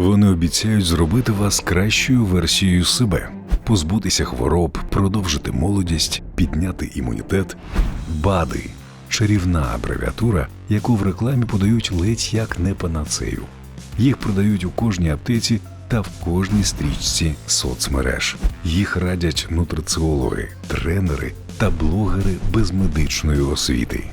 Вони обіцяють зробити вас кращою версією себе, позбутися хвороб, продовжити молодість, підняти імунітет. БАДи чарівна абревіатура, яку в рекламі подають ледь як не панацею. Їх продають у кожній аптеці та в кожній стрічці соцмереж. Їх радять нутриціологи, тренери та блогери без медичної освіти.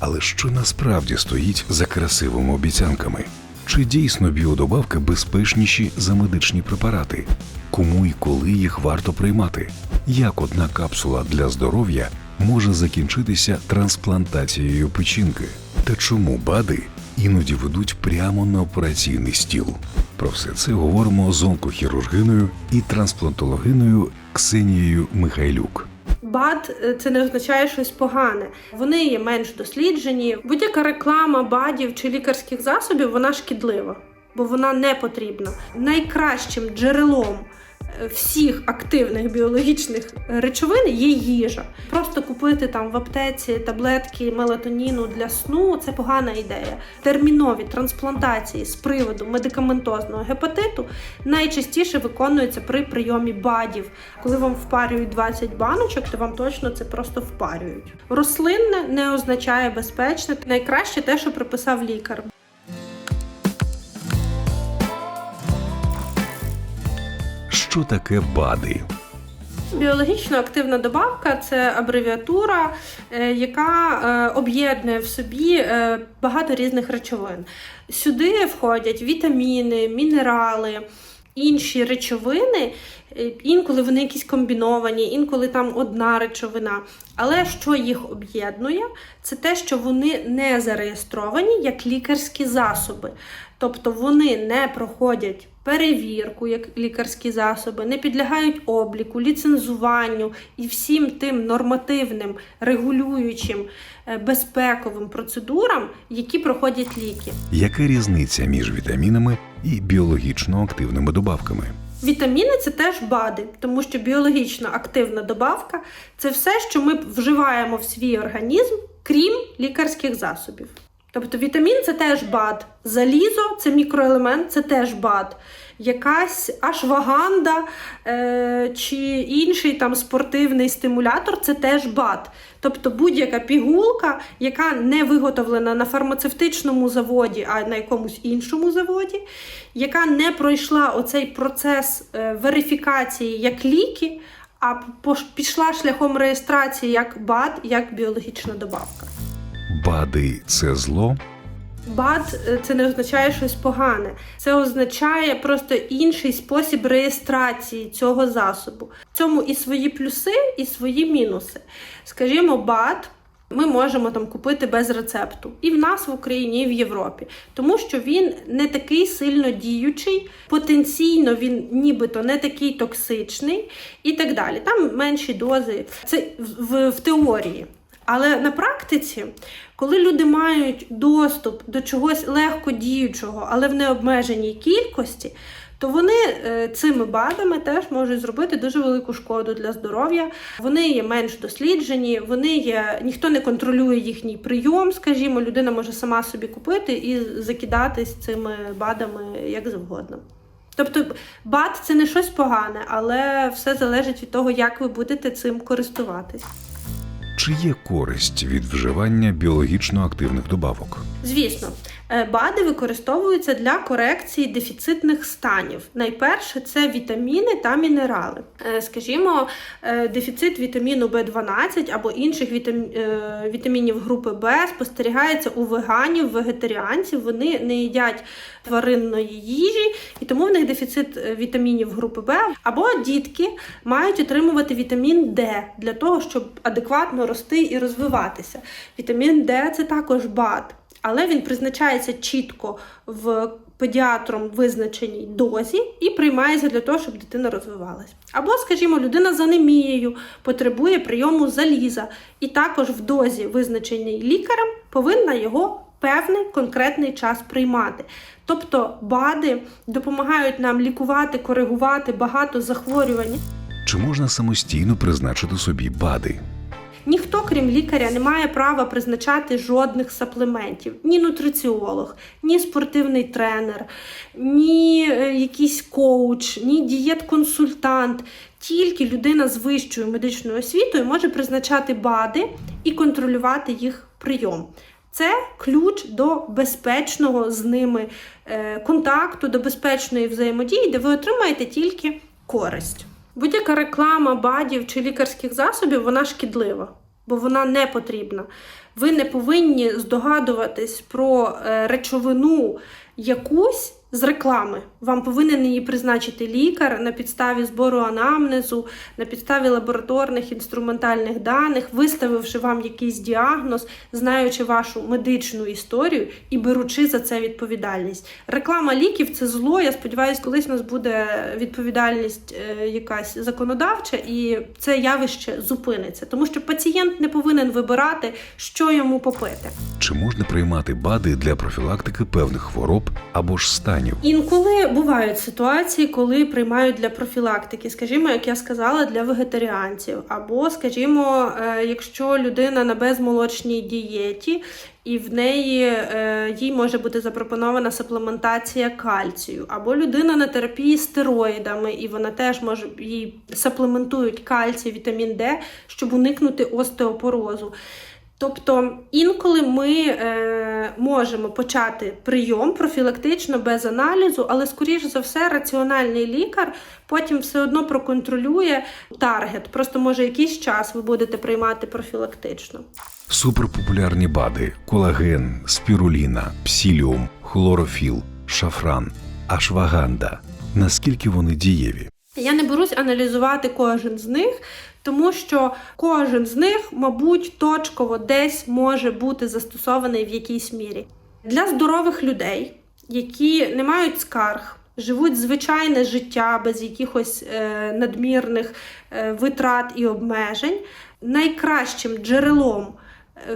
Але що насправді стоїть за красивими обіцянками? Чи дійсно біодобавки безпечніші за медичні препарати? Кому і коли їх варто приймати? Як одна капсула для здоров'я може закінчитися трансплантацією печінки? Та чому БАДи іноді ведуть прямо на операційний стіл? Про все це говоримо з онкохірургиною і трансплантологиною Ксенією Михайлюк. БАД е, це не означає щось погане. Вони є менш досліджені. Будь-яка реклама БАДів чи лікарських засобів вона шкідлива, бо вона не потрібна. Найкращим джерелом всіх активних біологічних речовин є їжа. Просто купити там в аптеці таблетки мелатоніну для сну це погана ідея. Термінові трансплантації з приводу медикаментозного гепатиту найчастіше виконуються при прийомі БАДів. Коли вам впарюють 20 баночок, то вам точно це просто впарюють. Рослинне не означає безпечне. Найкраще те, що приписав лікар. Що таке БАДи? Біологічно активна добавка це абревіатура, е, яка е, об'єднує в собі е, багато різних речовин. Сюди входять вітаміни, мінерали, інші речовини. Інколи вони якісь комбіновані, інколи там одна речовина. Але що їх об'єднує, це те, що вони не зареєстровані як лікарські засоби. Тобто вони не проходять перевірку як лікарські засоби, не підлягають обліку, ліцензуванню і всім тим нормативним, регулюючим, е, безпековим процедурам, які проходять ліки. Яка різниця між вітамінами і біологічно активними добавками? Вітаміни це теж БАДи, тому що біологічно активна добавка це все, що ми вживаємо в свій організм, крім лікарських засобів. Тобто вітамін це теж БАД, залізо це мікроелемент, це теж БАД. Якась ашваганда е, чи інший там спортивний стимулятор це теж БАД. Тобто будь-яка пігулка, яка не виготовлена на фармацевтичному заводі, а на якомусь іншому заводі, яка не пройшла оцей процес е, верифікації як ліки, а пішла шляхом реєстрації як БАД, як біологічна добавка. БАДи це зло? БАД це не означає щось погане. Це означає просто інший спосіб реєстрації цього засобу. В цьому і свої плюси, і свої мінуси. Скажімо, БАД ми можемо там купити без рецепту і в нас в Україні, і в Європі, тому що він не такий сильно діючий, потенційно він нібито не такий токсичний і так далі. Там менші дози. Це в, в, в теорії. Але на практиці, коли люди мають доступ до чогось легко діючого, але в необмеженій кількості, то вони е, цими БАДами теж можуть зробити дуже велику шкоду для здоров'я. Вони є менш досліджені, вони є, ніхто не контролює їхній прийом, скажімо, людина може сама собі купити і закидатись цими БАДами як завгодно. Тобто БАД це не щось погане, але все залежить від того, як ви будете цим користуватись. Чи є користь від вживання біологічно активних добавок? Звісно, е, БАДи використовуються для корекції дефіцитних станів. Найперше це вітаміни та мінерали. Е, Скажімо, е, дефіцит вітаміну В12 або інших вітам- вітамінів групи Б спостерігається у веганів, вегетаріанців. Вони не їдять тваринної їжі, і тому в них дефіцит вітамінів групи Б. Або дітки мають отримувати вітамін Д для того, щоб адекватно рости і розвиватися. Вітамін Д це також БАД але він призначається чітко в педіатром визначеній дозі і приймається для того, щоб дитина розвивалась. Або, скажімо, людина з анемією потребує прийому заліза, і також в дозі, визначеній лікарем, повинна його певний конкретний час приймати. Тобто БАДи допомагають нам лікувати, коригувати багато захворювань. Чи можна самостійно призначити собі БАДи? Ніхто, крім лікаря, не має права призначати жодних саплементів. Ні нутриціолог, ні спортивний тренер, ні е, якийсь коуч, ні дієт-консультант. Тільки людина з вищою медичною освітою може призначати БАДи і контролювати їх прийом. Це ключ до безпечного з ними е, контакту, до безпечної взаємодії, де ви отримаєте тільки користь. Будь-яка реклама БАДів чи лікарських засобів вона шкідлива, бо вона не потрібна. Ви не повинні здогадуватись про е, речовину якусь з реклами. Вам повинен її призначити лікар на підставі збору анамнезу, на підставі лабораторних інструментальних даних, виставивши вам якийсь діагноз, знаючи вашу медичну історію і беручи за це відповідальність. Реклама ліків це зло. Я сподіваюся, колись у нас буде відповідальність е, якась законодавча, і це явище зупиниться, тому що пацієнт не повинен вибирати, що йому попити. Чи можна приймати БАДи для профілактики певних хвороб або ж станів? Інколи бувають ситуації, коли приймають для профілактики, скажімо, як я сказала, для вегетаріанців, або, скажімо, е, якщо людина на безмолочній дієті. І в неї е, їй може бути запропонована саплементація кальцію, або людина на терапії стероїдами, і вона теж може їй саплементують кальцій, вітамін Д, щоб уникнути остеопорозу. Тобто інколи ми е, можемо почати прийом профілактично без аналізу, але скоріш за все раціональний лікар потім все одно проконтролює таргет. Просто може якийсь час ви будете приймати профілактично. Суперпопулярні БАДи: колаген, спіруліна, псіліум, хлорофіл, шафран, ашваганда. Наскільки вони дієві? Я не берусь аналізувати кожен з них, тому що кожен з них, мабуть, точково десь може бути застосований в якійсь мірі. Для здорових людей, які не мають скарг, живуть звичайне життя без якихось е, надмірних е, витрат і обмежень, найкращим джерелом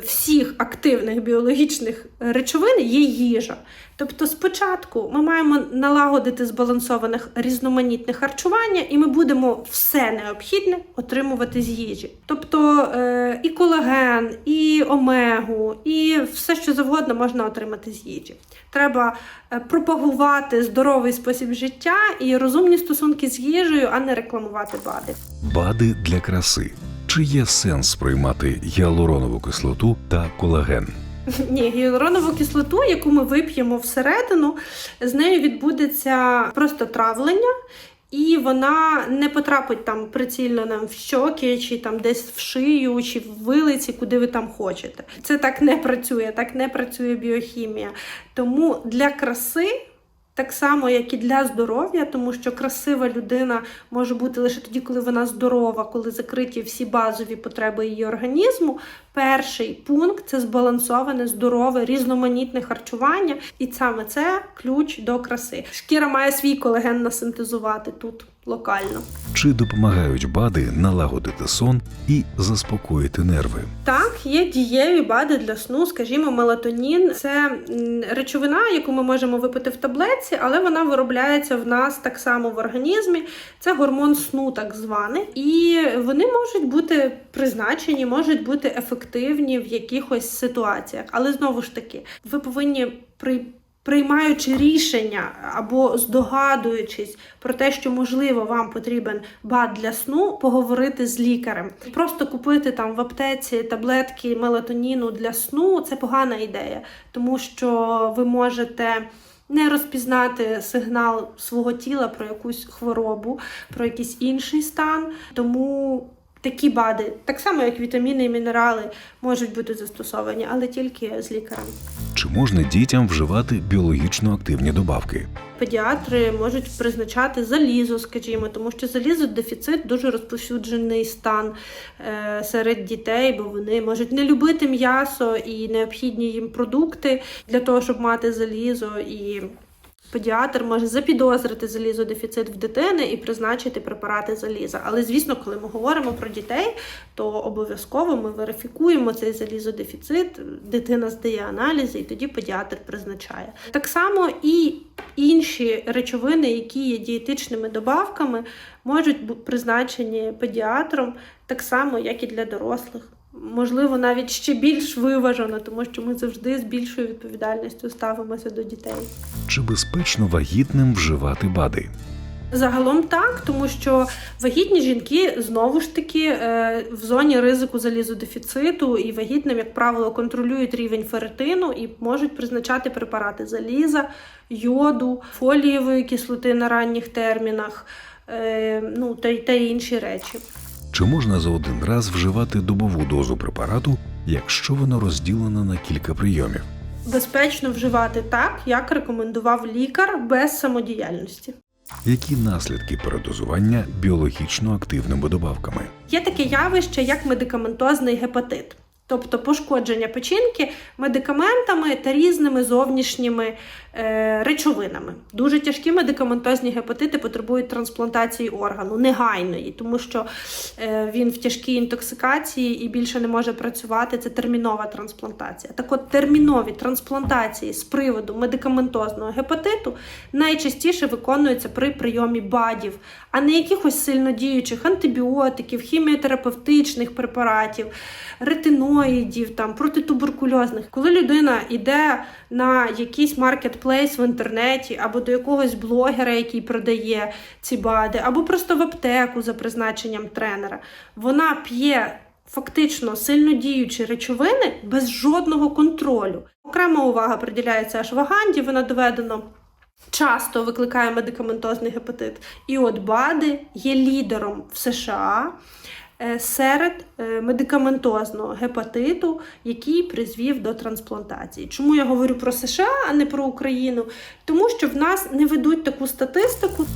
всіх активних біологічних речовин є їжа. Тобто, спочатку ми маємо налагодити збалансоване різноманітне харчування, і ми будемо все необхідне отримувати з їжі. Тобто е, і колаген, і омегу, і все, що завгодно можна отримати з їжі. Треба е, пропагувати здоровий спосіб життя і розумні стосунки з їжею, а не рекламувати БАДи. БАДи для краси. Чи є сенс приймати гіалуронову кислоту та колаген? Ні, гіалуронову кислоту, яку ми вип'ємо всередину, з нею відбудеться просто травлення. І вона не потрапить там прицільно нам в щоки, чи там десь в шию, чи в вилиці, куди ви там хочете. Це так не працює, так не працює біохімія. Тому для краси. Так само, як і для здоров'я, тому що красива людина може бути лише тоді, коли вона здорова, коли закриті всі базові потреби її організму. Перший пункт це збалансоване, здорове, різноманітне харчування, і саме це ключ до краси. Шкіра має свій колаген насинтезувати тут локально. Чи допомагають БАДи налагодити сон і заспокоїти нерви? Так, є дієві БАДи для сну, скажімо, мелатонін це речовина, яку ми можемо випити в таблетці, але вона виробляється в нас так само в організмі. Це гормон сну, так званий, і вони можуть бути призначені, можуть бути ефективні в якихось ситуаціях. Але знову ж таки, ви повинні при. Приймаючи рішення або здогадуючись про те, що можливо вам потрібен бад для сну, поговорити з лікарем. Просто купити там в аптеці таблетки мелатоніну для сну це погана ідея, тому що ви можете. Не розпізнати сигнал свого тіла про якусь хворобу, про якийсь інший стан. Тому такі бади, так само як вітаміни і мінерали, можуть бути застосовані, але тільки з лікарем. Чи можна дітям вживати біологічно активні добавки? Педіатри можуть призначати залізо, скажімо, тому що залізо дефіцит дуже розповсюджений стан е, серед дітей, бо вони можуть не любити м'ясо і необхідні їм продукти для того, щоб мати залізо. І педіатр може запідозрити залізодефіцит в дитини і призначити препарати заліза. Але, звісно, коли ми говоримо про дітей, то обов'язково ми верифікуємо цей залізодефіцит, дитина здає аналізи, і тоді педіатр призначає. Так само і інші речовини, які є дієтичними добавками, можуть бути призначені педіатром так само, як і для дорослих. Можливо, навіть ще більш виважено, тому що ми завжди з більшою відповідальністю ставимося до дітей. Чи безпечно вагітним вживати БАДи? Загалом так, тому що вагітні жінки знову ж таки е, в зоні ризику залізодефіциту і вагітним, як правило, контролюють рівень ферритину і можуть призначати препарати заліза, йоду, фолієвої кислоти на ранніх термінах, е, ну та, й- та інші речі. Чи можна за один раз вживати добову дозу препарату, якщо вона розділена на кілька прийомів? Безпечно вживати так, як рекомендував лікар без самодіяльності. Які наслідки передозування біологічно активними добавками? Є таке явище, як медикаментозний гепатит, тобто пошкодження печінки медикаментами та різними зовнішніми е, речовинами. Дуже тяжкі медикаментозні гепатити потребують трансплантації органу негайної, тому що е, він в тяжкій інтоксикації і більше не може працювати. Це термінова трансплантація. Так от термінові трансплантації з приводу медикаментозного гепатиту найчастіше виконуються при прийомі БАДів, а не якихось сильнодіючих антибіотиків, хіміотерапевтичних препаратів, ретиноїдів, там, протитуберкульозних. Коли людина йде на якийсь маркетплейс в інтернеті або до якогось блогера, який продає ці БАДи, або просто в аптеку за призначенням тренера, вона п'є. Фактично сильно діючі речовини без жодного контролю. Окрема увага приділяється ашваганді, вона доведено часто викликає медикаментозний гепатит. І от БАДи є лідером в США серед е, медикаментозного гепатиту, який призвів до трансплантації. Чому я говорю про США, а не про Україну? Тому що в нас не ведуть таку статистику.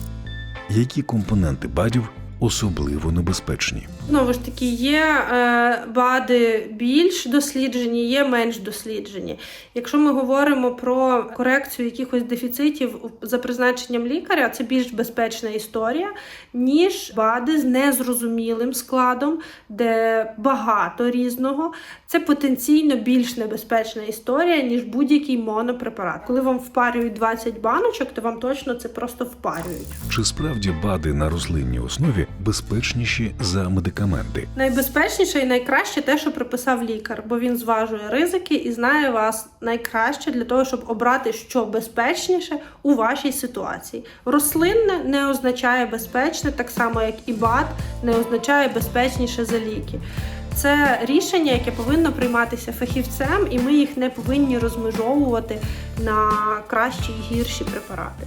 Які компоненти БАДів особливо небезпечні? Знову ж таки, є е, БАДи більш досліджені, є менш досліджені. Якщо ми говоримо про корекцію якихось дефіцитів за призначенням лікаря, це більш безпечна історія, ніж БАДи з незрозумілим складом, де багато різного. Це потенційно більш небезпечна історія, ніж будь-який монопрепарат. Коли вам впарюють 20 баночок, то вам точно це просто впарюють. Чи справді БАДи на рослинній основі безпечніші за медикаменти? Найбезпечніше і найкраще те, що приписав лікар, бо він зважує ризики і знає вас найкраще для того, щоб обрати що безпечніше у вашій ситуації. Рослинне не означає безпечне, так само як і БАД не означає безпечніше за ліки. Це рішення, яке повинно прийматися фахівцем, і ми їх не повинні розмежовувати на кращі і гірші препарати.